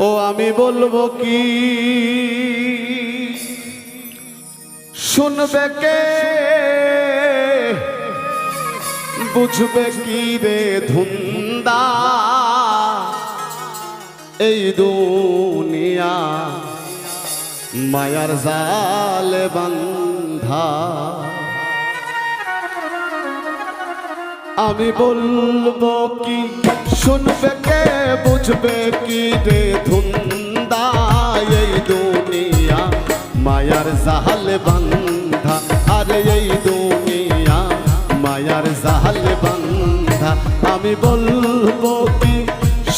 ও আমি বলব কি? শুনবে কে? বুঝবে কি রে ধুন্দা? এই দুনিয়া মায়ার জাল বান্ধা। আমি বলব কি? শুনবে কে, বুঝবে কি রে ধুন্দা এই দুনিয়া? মায়ার জাহাল বান্ধা, আরে এই দুনিয়া। মায়ার জাহাল বান্ধা, আমি বলব কি?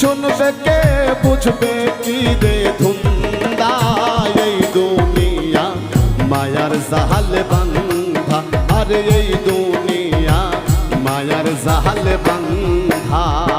শুনবে কে, বুঝবে কি রে ধুন্দা এই দুনিয়া? মায়ার জাহাল বান্ধা, আরে এই দুনিয়া জাহাল বান্ধা।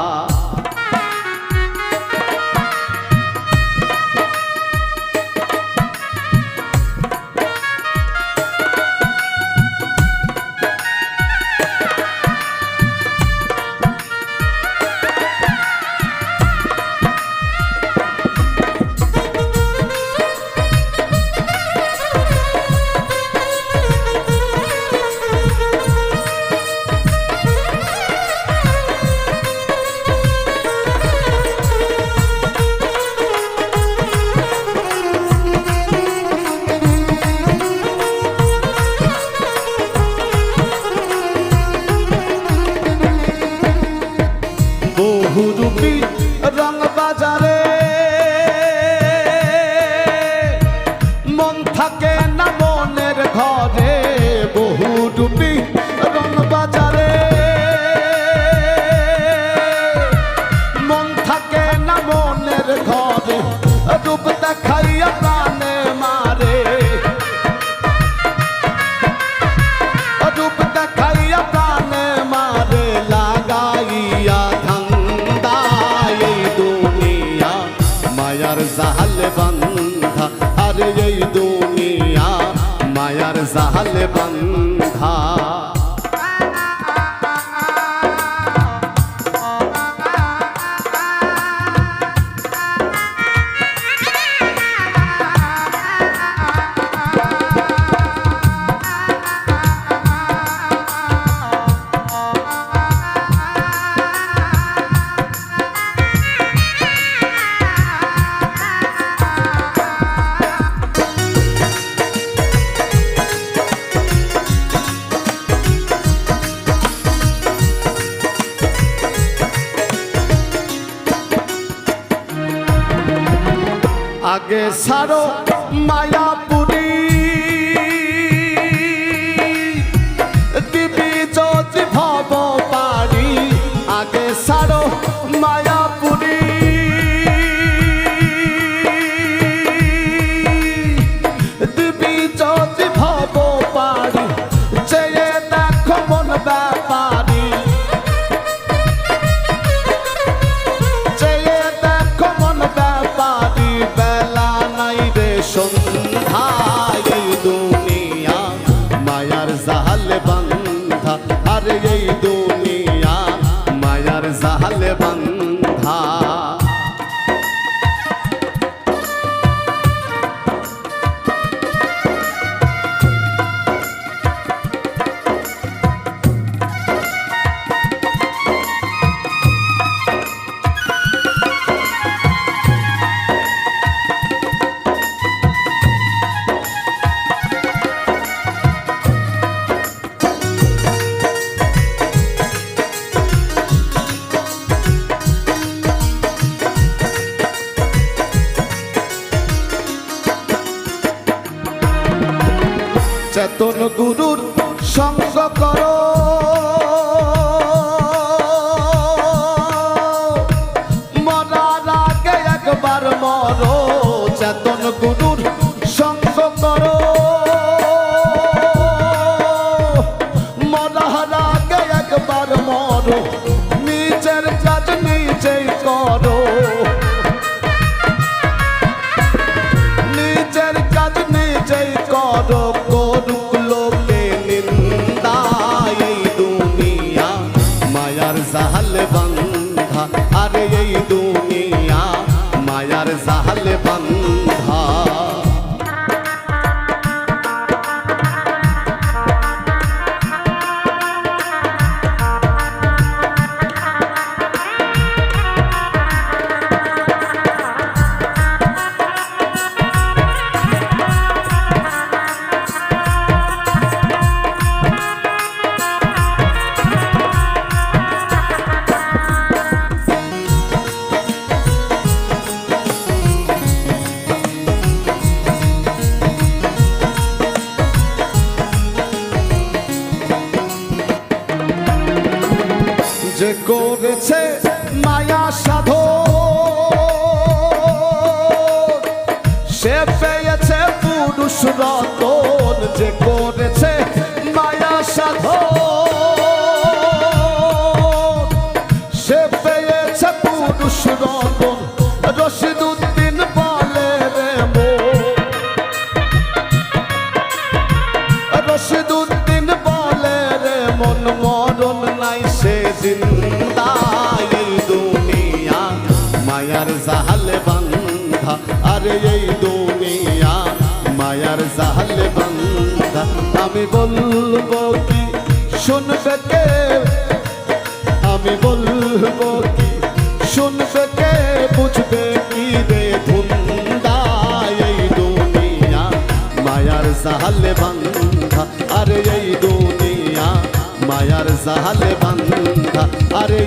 জাহাল বান্ধা আগে সারো মায়াপুরী। চেতন গুরুর সঙ্গ করো। যে করেছে মায়া সাধো সে পেয়েছে পুরুষ রতন যে করেছে মায়া সাধো বান্ধা আরে এই দুনিয়া মায়ার জাহালে বান্ধা আমি বলব কি, শুনবে কে? আমি বলব কি, শুনবে কে? বুঝবে কি রে ধুন্দা এই দুনিয়া মায়ার বান্ধা আরে এই দুনিয়া মায়ার জাহালে বান্ধা আরে